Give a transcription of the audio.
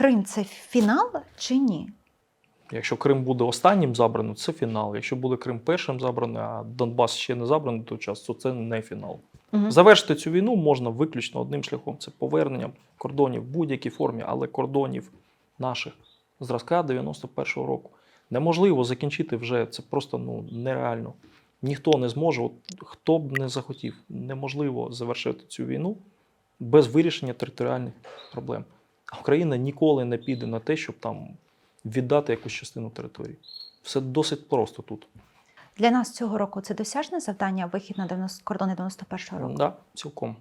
Крим це фінал чи ні? Якщо Крим буде останнім забраним, це фінал. Якщо буде Крим першим забраний, а Донбас ще не забраний до часу, то це не фінал. Мгм. Завершити цю війну можна виключно одним шляхом це поверненням кордонів в будь-якій формі, але кордонів наших зразка 91-го року. Неможливо закінчити вже це просто ну, нереально. Ніхто не зможе, от, хто б не захотів, неможливо завершити цю війну без вирішення територіальних проблем. Україна ніколи не піде на те, щоб там віддати якусь частину території. Все досить просто тут. Для нас цього року це досяжне завдання вихід на 90, кордони 91-го року. Да, цілком.